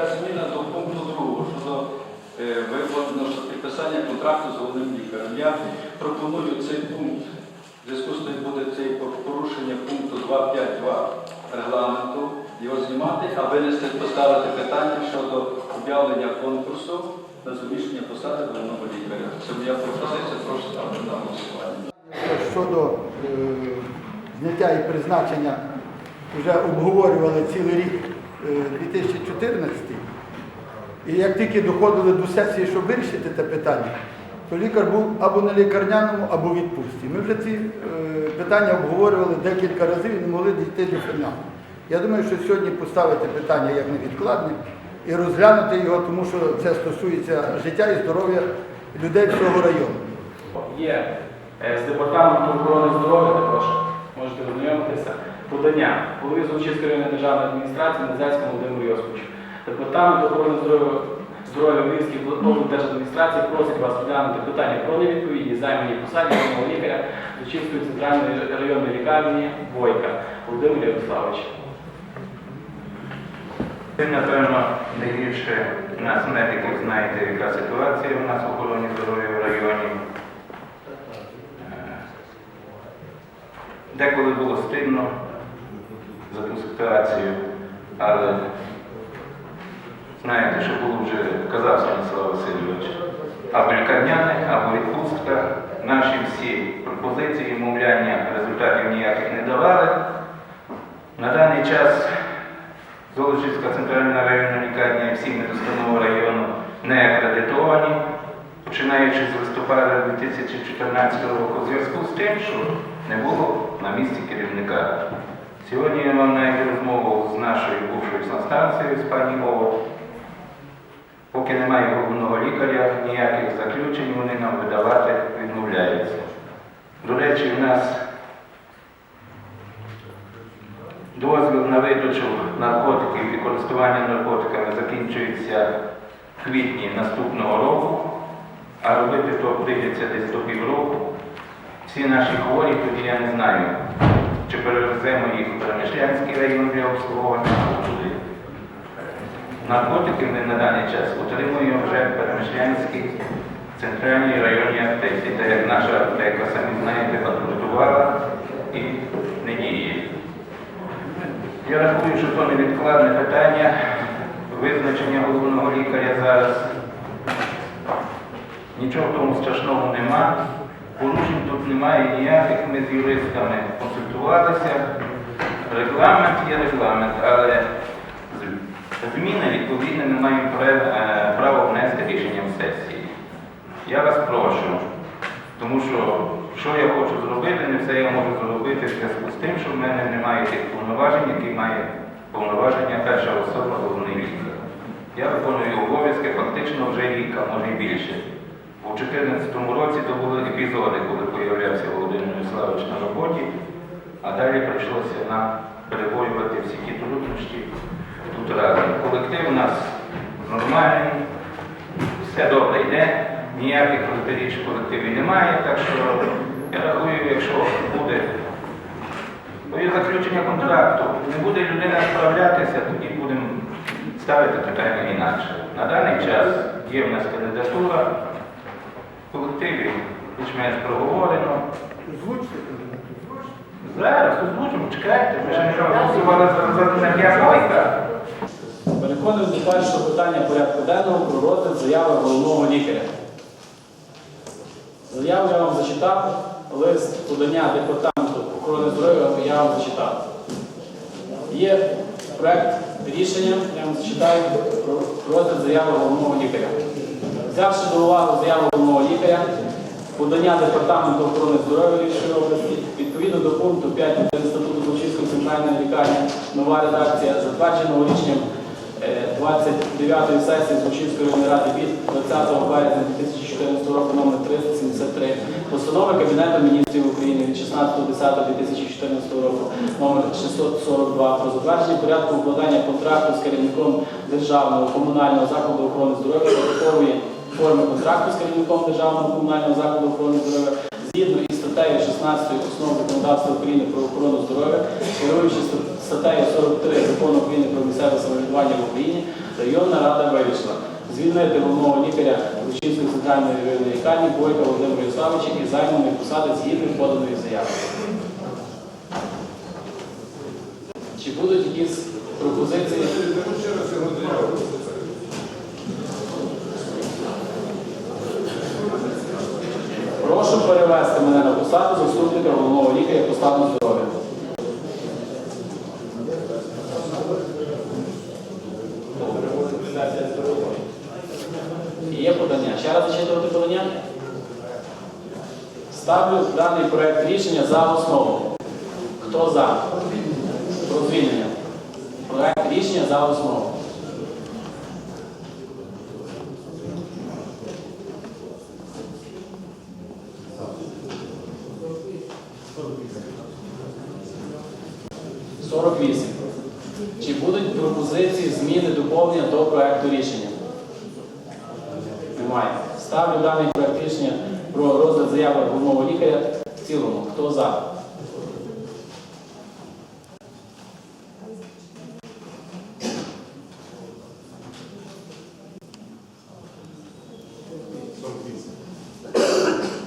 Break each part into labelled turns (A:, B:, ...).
A: така зміна до пункту другого щодо е, викладено підписання контракту з головним лікарем. Я пропоную цей пункт, в зв'язку з тим буде цей порушення пункту 2.5.2 регламенту, його знімати, а винести поставити питання щодо об'явлення конкурсу на заміщення посади головного лікаря. Це моя пропозиція, прошу ставити на голосування.
B: щодо е, зняття і призначення вже обговорювали цілий рік 2014. І як тільки доходили до сесії, щоб вирішити те питання, то лікар був або на лікарняному, або в відпустці. Ми вже ці е, питання обговорювали декілька разів і не могли дійти до фіналу. Я думаю, що сьогодні поставити питання як невідкладне і розглянути його, тому що це стосується життя і здоров'я людей всього району.
C: Є е, з департаменту охорони здоров'я також можете ознайомитися. Подання голові Золочівської районної державної адміністрації Незерському Володимиру Йосиповичу. Департамент охорони здоров'я здоров'я Львівської облдержадміністрації просить вас розглянути питання про невідповідність займаній посаді головного лікаря Золочівської центральної районної лікарні Войка Володимира Ярославовича.
D: Ви, напевно, найбільше нас, медиків, знаєте, яка ситуація у нас в охороні здоров'я в районі. Е, Деколи було стидно за ту ситуацію, але знаєте, що було вже казав Станіслав Васильович. Або лікарняне, або відпустка. Наші всі пропозиції, мовляння результатів ніяких не давали. На даний час Золочівська центральна районна лікарня і всі медустанови району не акредитовані, починаючи з листопада 2014 року, в зв'язку з тим, що не було на місці керівника. Сьогодні я вам навіть розмову з нашою бувшою санстанцією, з пані Ово. Поки немає головного лікаря, ніяких заключень вони нам видавати відмовляються. До речі, в нас Дозвіл на видачу наркотиків і користування наркотиками закінчується в квітні наступного року, а робити то прийдеться десь до півроку. Всі наші хворі, тоді я не знаю, чи перевеземо їх в Перемишлянський район для обслуговування або туди. Наркотики ми на даний час отримуємо вже в Перемишлянській центральній районній аптеці, де як наша аптека, самі знаєте, банкрутувала і не діє. Я рахую, що то невідкладне питання визначення головного лікаря зараз. Нічого в тому страшного нема. Порушень тут немає ніяких. Ми з юристами консультувалися. Регламент є регламент, але зміни відповідно ми маємо е, право внести рішенням сесії. Я вас прошу, тому що що я хочу зробити, не все я можу зробити в зв'язку з тим, що в мене немає тих повноважень, які має повноваження перша особа головний лікар. Я виконую обов'язки фактично вже рік, а може і більше. У 2014 році то були епізоди, коли появлявся Володимир Ярославович на роботі, а далі прийшлося нам переборювати всі ті труднощі тут разом. Колектив у нас нормальний, все добре йде, ніяких протиріч в колективі немає, так що я рахую, якщо буде моє заключення контракту, не буде людина справлятися, тоді будемо ставити питання інакше. На даний час є в нас кандидатура, в колективі більш-менш проговорено. Зараз озвучимо, чекайте, ми ще не проголосували за за бойка.
C: Переходимо до першого питання порядку денного про розгляд заяви головного лікаря. Заяву я вам зачитав, лист подання департаменту охорони здоров'я я вам зачитав. Є проект рішення, я вам зачитаю про розгляд заяви головного лікаря. Взявши до уваги заяву головного лікаря, подання департаменту охорони здоров'я Львівської області, відповідно до пункту 5 статуту Злочинської центральної лікарні, нова редакція, затвердженого е, 29-ї сесії Злочинської районної ради від 20 березня 2014 року номер 373, постанови Кабінету міністрів України від 16.10.2014 року номер 642 про затвердження порядку укладання контракту з керівником державного комунального закладу охорони здоров'я та форми контракту з керівником державного комунального закладу охорони здоров'я згідно статтею 16 основ законодавства України про охорону здоров'я, керуючи статтею 43 закону України про місцеве самоврядування в Україні, Районна рада вирішила звільнити головного лікаря Ручинської центральної районної лікарні Бойка Володимира Ярославовича із займаної посади згідно поданої заяви. Чи будуть якісь пропозиції? Прошу перевести мене на посаду заступника головного лікаря по стану здоров'я. Є подання. Ще раз зачитувати подання. Ставлю даний проект рішення за основу. Хто за? Про звільнення. Проект рішення за основу. Сорок вісім. Чи будуть пропозиції, зміни, доповнення до проекту рішення? Немає. Ставлю даний проект рішення про розгляд заяви головного лікаря в цілому. Хто за?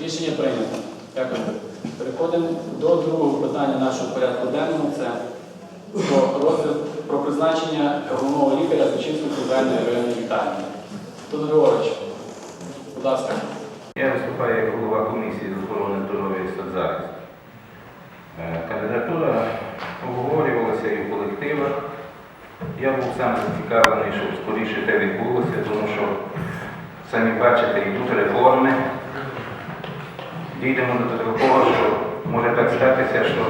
C: Рішення прийнято. Дякую. Переходимо до другого питання нашого порядку денного. Це про розгляд про призначення головного лікаря Зачинської центральної районної лікарні. Тодор Григорович, будь ласка.
D: Я виступаю як голова комісії з охорони здоров'я і соцзахисту. Е, Кандидатура обговорювалася і в колективах. Я був сам зацікавлений, щоб скоріше те відбулося, тому що самі бачите, йдуть реформи. Дійдемо до такого, що може так статися, що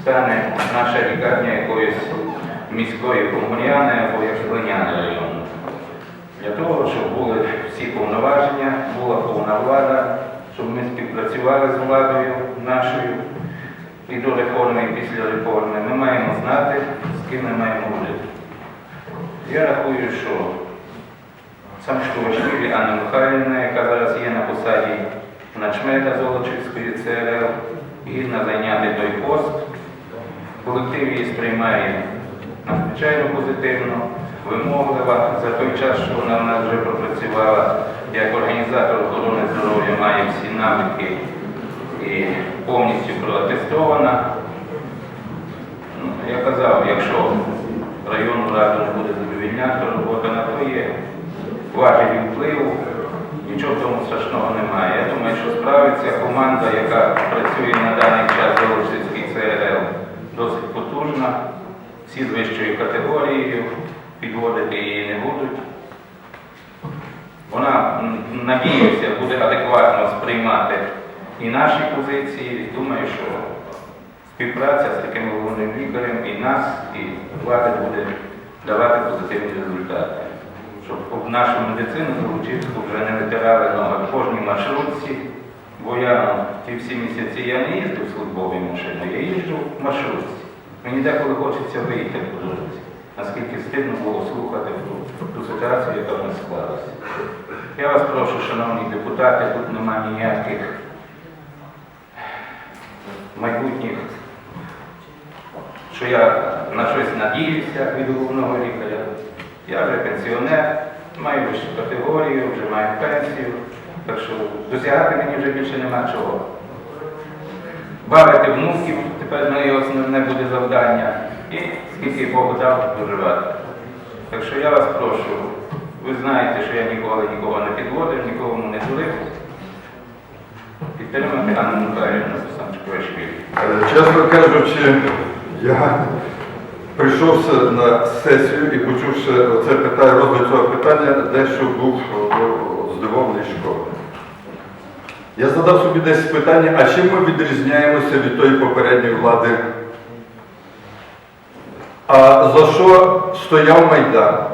D: стане наша лікарня якоюсь міської комуняни або як глиняни району. Для того, щоб були всі повноваження, була повна влада, щоб ми співпрацювали з владою нашою і до реформи, і після реформи. Ми маємо знати, з ким ми маємо жити. Я рахую, що Самшковичвілі Анна Михайлівна, яка зараз є на посаді начмеда Золочівської ЦРЛ, гідна зайняти той пост. Колектив її сприймає надзвичайно позитивно, вимоглива за той час, що вона в нас вже пропрацювала як організатор охорони здоров'я, має всі навики і повністю проатестована. Ну, Я казав, якщо районну раду не буде задовільняти, то робота на то є. Важелі впливу, нічого в тому страшного немає. Я думаю, що справиться команда, яка працює на даний час в Олексійській ЦРЛ, досить потужна. Всі з вищою категорією підводити її не будуть. Вона, надіюся, буде адекватно сприймати і наші позиції. Думаю, що співпраця з таким головним лікарем і нас, і влада буде давати позитивні результати. Щоб об нашу медицину Золочівську вже не витирали ноги в кожній маршрутці. Бо я ті всі місяці я не їздив службовою машиною, я їжджу в маршрутці. Мені деколи хочеться вийти по дорозі. Наскільки стидно було слухати ту, ту ситуацію, яка в нас склалася. Я вас прошу, шановні депутати, тут нема ніяких майбутніх, що я на щось надіюся від головного лікаря. Я вже пенсіонер, маю вищу категорію, вже маю пенсію, так що досягати мені вже більше нема чого. Бавити внуків, тепер моє основне буде завдання. І скільки Бог дав доживати. Так що я вас прошу, ви знаєте, що я ніколи нікого не підводив, нікому не дурив. Підтримати Анну Михайлівну Самчукашвілі.
E: Е, Чесно кажучи, я прийшовся на сесію і почувши це питання, розгляд цього питання, дещо був здивований школи. Я задав собі десь питання, а чим ми відрізняємося від тої попередньої влади? А за що стояв Майдан?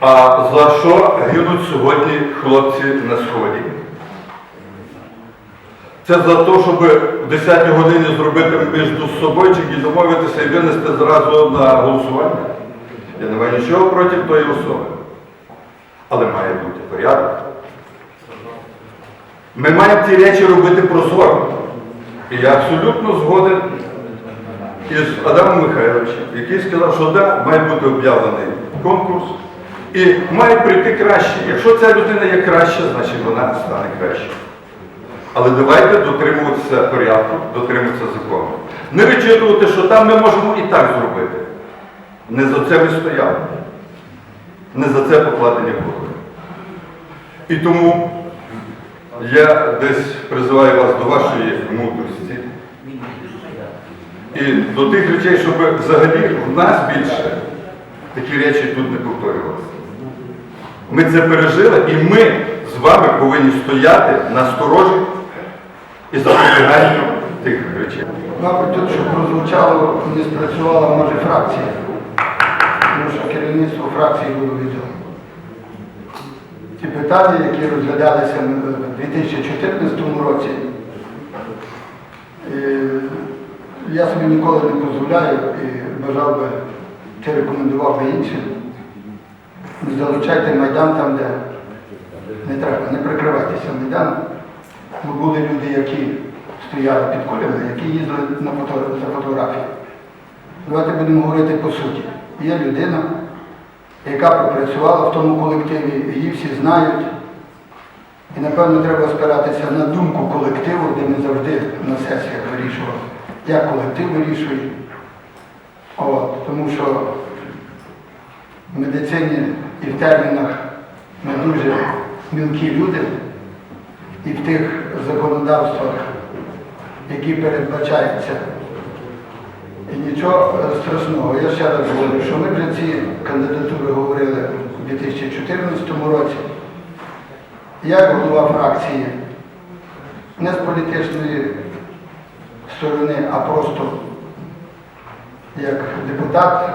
E: А за що гинуть сьогодні хлопці на сході? Це за те, щоб 10 годині зробити між собою і домовитися і винести зразу на голосування. Я не маю нічого проти тої особи. Але має бути порядок. Ми маємо ці речі робити прозоро. І я абсолютно згоден із Адамом Михайловичем, який сказав, що да, має бути об'явлений конкурс. І має прийти краще. Якщо ця людина є краща, значить вона стане краще. Але давайте дотримуватися порядку, дотримуватися закону. Не вичитувати, що там ми можемо і так зробити. Не за це ми стояли. Не за це покладені були. І тому я десь призиваю вас до вашої мудрості. І до тих речей, щоб взагалі в нас більше такі речі тут не повторювалися. Ми це пережили, і ми з вами повинні стояти на сторожі і запобіганню тих речей.
B: Мабуть, тут, що прозвучало, не спрацювала, може, фракція. Тому що керівництво фракції було відомо. Ті питання, які розглядалися в 2014 році, е, я собі ніколи не дозволяю і бажав би, чи рекомендував би іншим. Не залучайте Майдан там, де не треба, не прикривайтеся Майданом. Бо були люди, які стояли під кулями, які їздили на фото, за фотографії. Давайте будемо говорити по суті. Є людина, яка пропрацювала в тому колективі, її всі знають. І напевно треба спиратися на думку колективу, де ми завжди на сесіях вирішували, як колектив вирішує. От, тому що в медицині і в термінах ми дуже мілкі люди, і в тих законодавствах, які передбачаються. І нічого страшного. Я ще раз говорю, що ми вже ці кандидатури говорили у 2014 році. Як голова фракції, не з політичної сторони, а просто як депутат,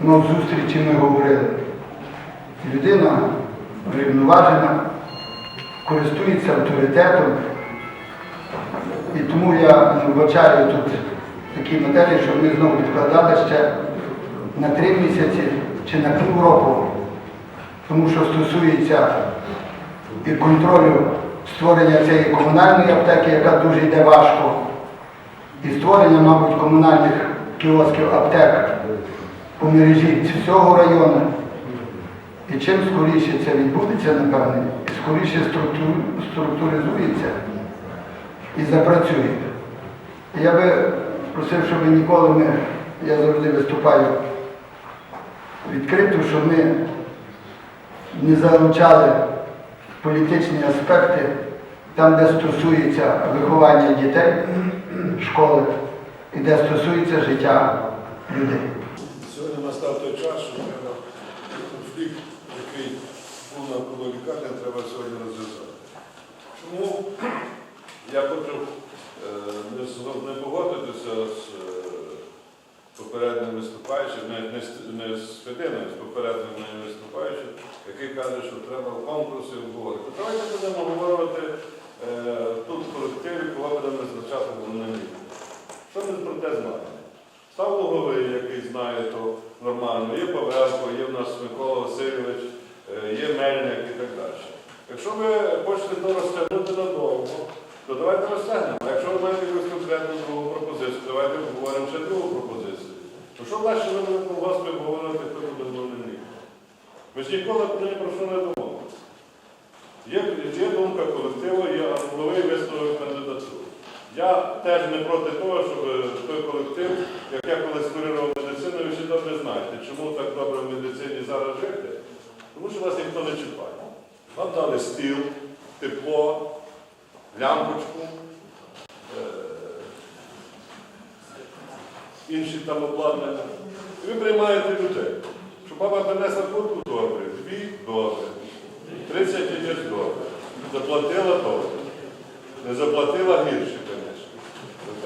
B: ну, зустрічі ми говорили. Людина врівноважена, користується авторитетом. І тому я вбачаю тут такі матерії, щоб ми знову відкладали ще на три місяці чи на півроку. Тому що стосується і контролю створення цієї комунальної аптеки, яка дуже йде важко, і створення, мабуть, комунальних кіосків аптек по мережі всього району. І чим скоріше це відбудеться, напевне, скоріше структу- структуризується і запрацює. Я би просив, щоб ніколи ми, я завжди виступаю відкрито, щоб ми не залучали політичні аспекти там, де стосується виховання дітей, школи і де стосується життя людей.
F: Сьогодні настав той час, що треба конфлікт, який був навколо лікарні, треба сьогодні розв'язати. Чому я хочу е, не, погодитися з е, попереднім виступаючим, не, з- не з попереднім виступаючим, який каже, що треба в конкурсі обговорити. Давайте будемо говорити е, тут в колективі, кого будемо визначати головним лікарем. Що ми про те знаємо? Став Луговий, який знає, то нормально, є Павелко, є в нас Микола Васильович, є Мельник і так далі. Якщо ви хочете то розтягнути надовго, то давайте розтягнемо. Якщо ви маєте якусь конкретну другу пропозицію, давайте обговоримо ще другу пропозицію. То що далі ви будете колгоспи обговорювати, хто буде головним? Ми ж ніколи ні про що не домовилися. Є, є думка колективу, є головний висновок кандидатури. Я теж не проти того, щоб той колектив, як я колись курував медицину, ви всі добре знаєте, чому так добре в медицині зараз жити. Тому що вас ніхто не чіпає. Вам дали стіл, тепло, лямпочку, е, інші там обладнання. І ви приймаєте людей. Що баба принесла куртку добре, дві добре, 30 яєць добре, заплатила добре. Не заплатила гірше, звісно.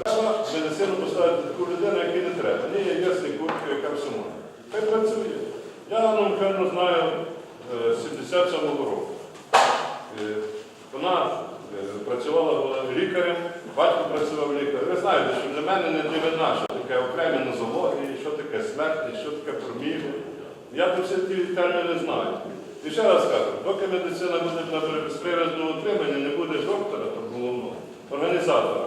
F: Треба медицину поставити таку людину, якій не треба. Ні, є ясні куртки, яка все має. Хай працює. Я, ну, певно, знаю е, з 77-го року. Е, Вона е, працювала лікарем, батько працював лікарем. Ви знаєте, що для мене не дивина, що таке окремі нозології, що таке смертність, що таке проміги. Я про всі ті терміни знаю. І ще раз кажу, доки медицина буде на безпривідному утриманні, не буде доктора, то головного, організатора,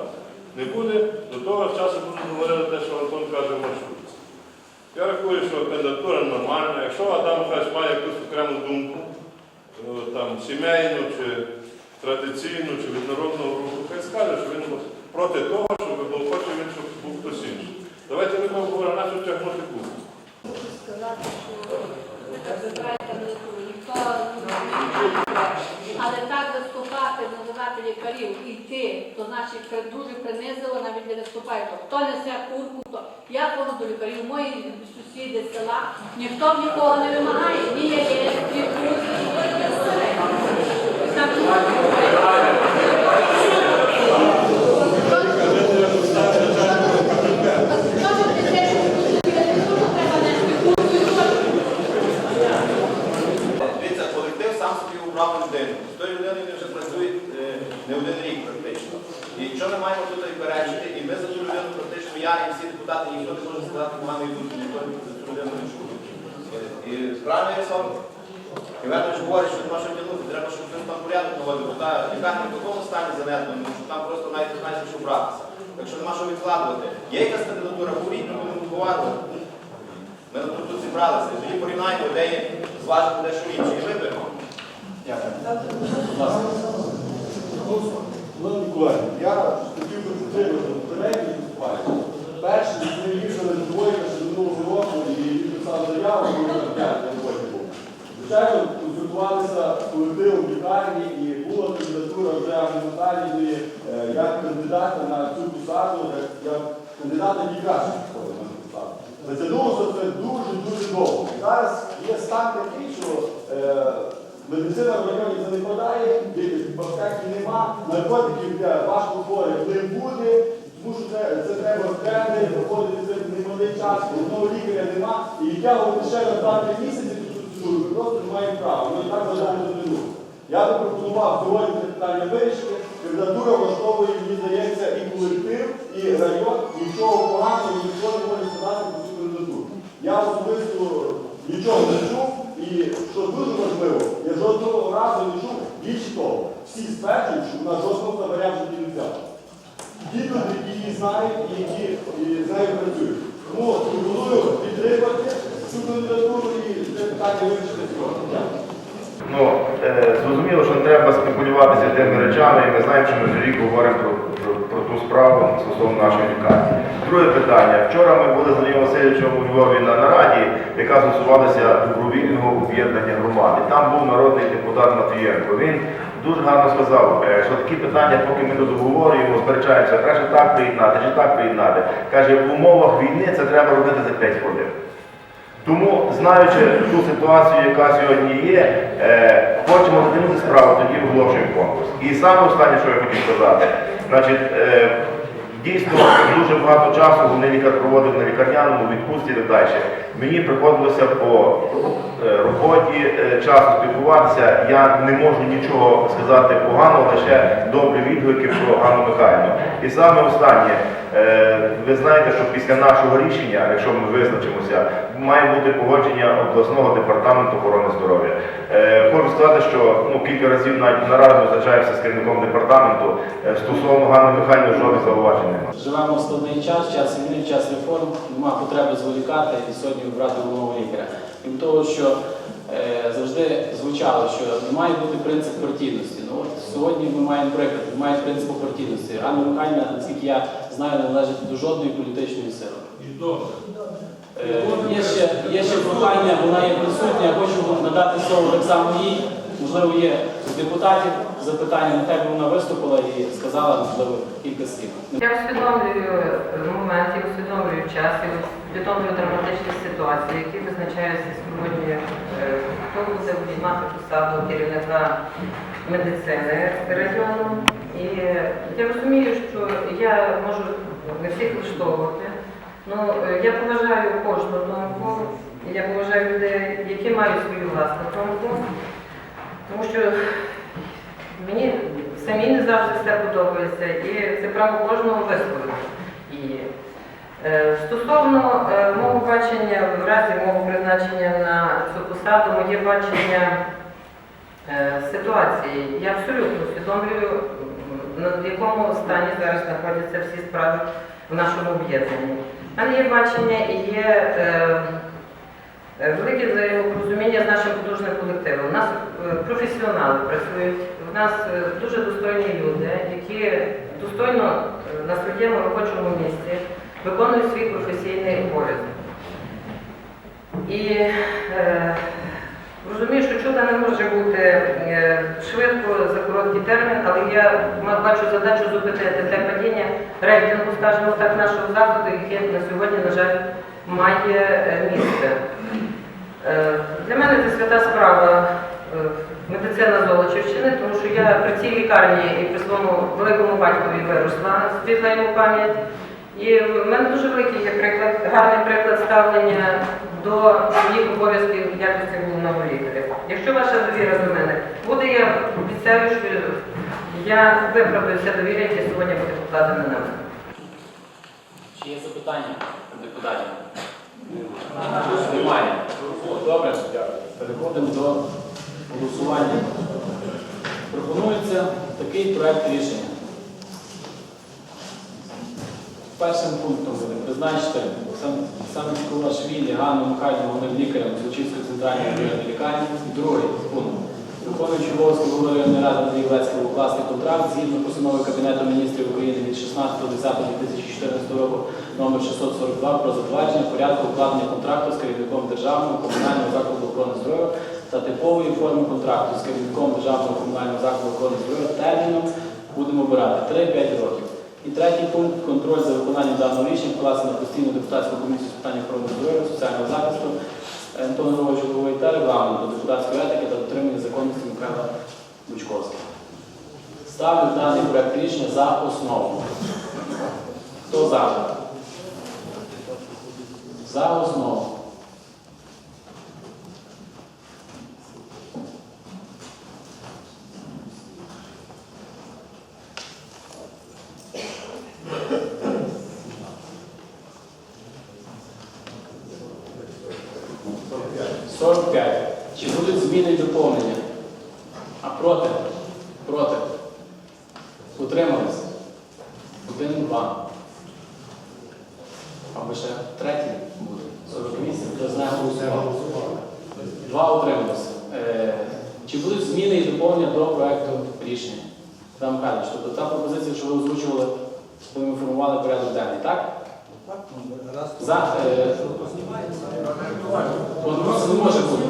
F: не буде, до того часу будемо говорити те, що Антон каже в маршрутці. Я рахую, що кандидатура нормальна. якщо Адам Михайлович має якусь окрему думку, е, там, сімейну чи традиційну, чи від народного руху, хай скаже, що він проти того, щоб був хоче він, щоб був хтось інший. Давайте ми поговоримо, на що тягнути кубку.
G: сказати, що ви так ніхто. Але так виступати, називати лікарів і йти, то значить дуже принизило навіть для виступаючих. Хто несе курку, то я ходжу до лікарів, мої сусіди села, ніхто нікого не вимагає, ні яєць,
H: депутати, ніхто не може сказати поганої думки, ніхто за цю не. І правильно я сам Іванович говорить, що нема що тягнути, треба, щоб хтось там порядок наводив, бо та лікарня в такому стані занедбана, що там просто навіть не знаєш, що братися. Так що нема що відкладувати. Є якась кандидатура, говоріть, ми будемо обговорювати. Ми тут, тут зібралися, і тоді порівняємо, де є зважимо дещо інше, і виберемо.
I: Колеги, я хотів би підтримати попередній виступаючи. Перший ми вирішили двоє ще минулого року і писав заяву, коли на п'ять на роботі був. Звичайно, консультувалися колективом лікарні і була кандидатура вже Наталіної як кандидата на цю посаду, як, як кандидата, краще на цю посаду. Затягнулося це дуже-дуже довго. Зараз є стан такий, що е, Медицина в районі це не подає, аптеки нема, наркотиків для важкохворих не буде, тому що це, це треба тренди, проходити це немалий час, одного лікаря нема, і відтягувати ще на 2-3 місяці процедуру, ми просто не маємо права, ми так вважаємо за Я би пропонував сьогодні це питання вирішити, кандидатура влаштовує, мені здається, і колектив, і район, нічого поганого, ніхто не може сказати про цю кандидатуру. Я особисто нічого не чув, і що дуже важливо, я жодного разу не чув, більше того, всі стверджують, що вона в житті не взяла. Ті люди, які її знають і які з нею працюють. Тому пропоную підтримати
J: Ну, е, зрозуміло, що не треба спекулюватися тими речами, і ми знаємо, що ми вже рік говоримо про, про, про ту справу стосовно нашої лікарні. Друге питання. Вчора ми були з Андрієм Васильовичем у Львові на нараді, яка стосувалася добровільного об'єднання громади. Там був народний депутат Матвієнко. Він дуже гарно сказав, е, що такі питання, поки ми тут обговорюємо, сперечаємося, краще так приєднати, чи так приєднати. Каже, в умовах війни це треба робити за 5 хвилин. Тому, знаючи ту ситуацію, яка сьогодні є, е, хочемо затягнути справу, тоді оголошуємо конкурс. І саме останнє, що я хотів сказати, значить, е, дійсно дуже багато часу вони лікар проводив на лікарняному відпустці і далі. Мені приходилося по е, роботі е, часу спілкуватися. Я не можу нічого сказати поганого, лише добрі відгуки про Ганну Михайлівну. І саме останнє, ви знаєте, що після нашого рішення, якщо ми визначимося, має бути погодження обласного департаменту охорони здоров'я. Е, Хочу сказати, що ну, кілька разів навіть наразі зустрічаємося з керівником департаменту е, стосовно Ганни Михайлівни жодних зауважень немає.
C: Живемо в складний час, час війни, час реформ, нема потреби зволікати і сьогодні обрати головного лікаря. Крім того, що е, завжди звучало, що не має бути принцип партійності. Ну от сьогодні ми маємо приклад, немає принципу партійності. Ганна Михайлівна, наскільки я знаю, не належить до жодної політичної сили. Е, Є ще, є ще прохання, вона є присутня, я хочу надати слово так само їй. Можливо, є з депутатів запитання, нехай би вона виступила і сказала, можливо, кілька слів.
K: Я усвідомлюю момент, я усвідомлюю час, я усвідомлюю драматичні ситуації, які визначаються сьогодні, е, хто буде обіймати посаду керівника медицини району. І я розумію, що я можу не всіх влаштовувати. Ну, е, я поважаю кожну думку, я поважаю людей, які мають свою власну думку, тому що Мені самі не завжди все подобається, і це право кожного висловити її. Е, Стосовно е, мого бачення, в разі мого призначення на цю посаду, моє бачення е, ситуації, я абсолютно усвідомлюю, на- якому стані зараз знаходяться всі справи в нашому об'єднанні. У мене є бачення і є Велике взаємопорозуміння з нашим художнім колективом. У нас е, професіонали працюють, у нас е, дуже достойні люди, які достойно е, на своєму робочому місці виконують свій професійний обов'язок. І е, розумію, що чудо не може бути е, швидко за короткий термін, але я бачу задачу зупинити те падіння рейтингу, скажімо так, нашого заходу, яке на сьогодні, на жаль, має е, місце. Е, Для мене це свята справа е, медицина Золочівщини, тому що я при цій лікарні і при своєму великому батькові виросла, світла йому пам'ять. І в мене дуже великий є приклад, гарний приклад ставлення до своїх обов'язків якості головного лікаря. Якщо ваша довіра до мене буде, я обіцяю, що я виправдаю все довір'я, яке сьогодні буде покладене на мене.
C: Чи є запитання депутатів? Немає. Добре, переходимо до голосування. Пропонується такий проект рішення. Першим пунктом буде призначити саме Швілі Ганну Михайлівну головним лікарем Злочинської центральної лікарні. Другий пункт. Виконуючи обов'язки голови районної ради Андрій укласти контракт згідно постанови Кабінету міністрів України від 16.10.2014 року номер 642 про затвердження порядку укладення контракту з керівником державного комунального закладу охорони здоров'я та типової форми контракту з керівником державного комунального закладу охорони здоров'я терміном будемо обирати 3-5 років. І третій пункт контроль за виконанням даного рішення вкласти на постійну депутатську комісію з питань охорони здоров'я, соціального захисту Антон Григорович Голови та регламенту депутатської етики та дотримання законності Михайла Бучковського. Ставлю даний проект рішення за основу. Хто за? За основу. Сорок п'ять. Чи будуть зміни і доповнення? А проти? Проти. Утримались? Один, два. Або ще третій буде. 48. Хто знає голосував. Два утрималися. Е, чи будуть зміни і доповнення до проекту рішення? Там Михайлович, тобто та пропозиція, що ви озвучували, коли ми формували порядок денний, так? За, е, не може бути.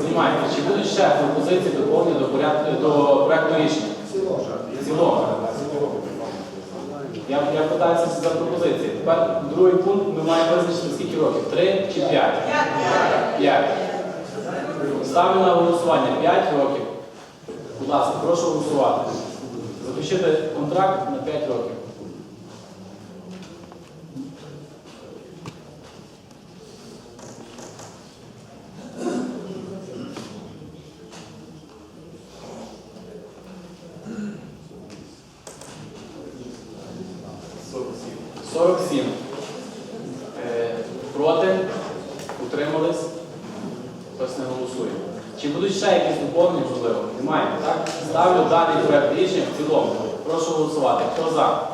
C: Знімайте. Чи будуть ще пропозиції доповнення до порядку до проекту рішення? В цілому. Я, я питаюся за пропозиції. Тепер другий пункт ми маємо визначити скільки років? Три чи п'ять? П'ять. Ставлю на голосування 5 років. Будь ласка, прошу голосувати. Заключити контракт на 5 років. Сорок сім. Е, Проти? Утримались? Хтось не голосує. Чи будуть ще якісь доповнення, можливо? Немає, так? Ставлю даний проект рішення в цілому. Прошу голосувати. Хто за?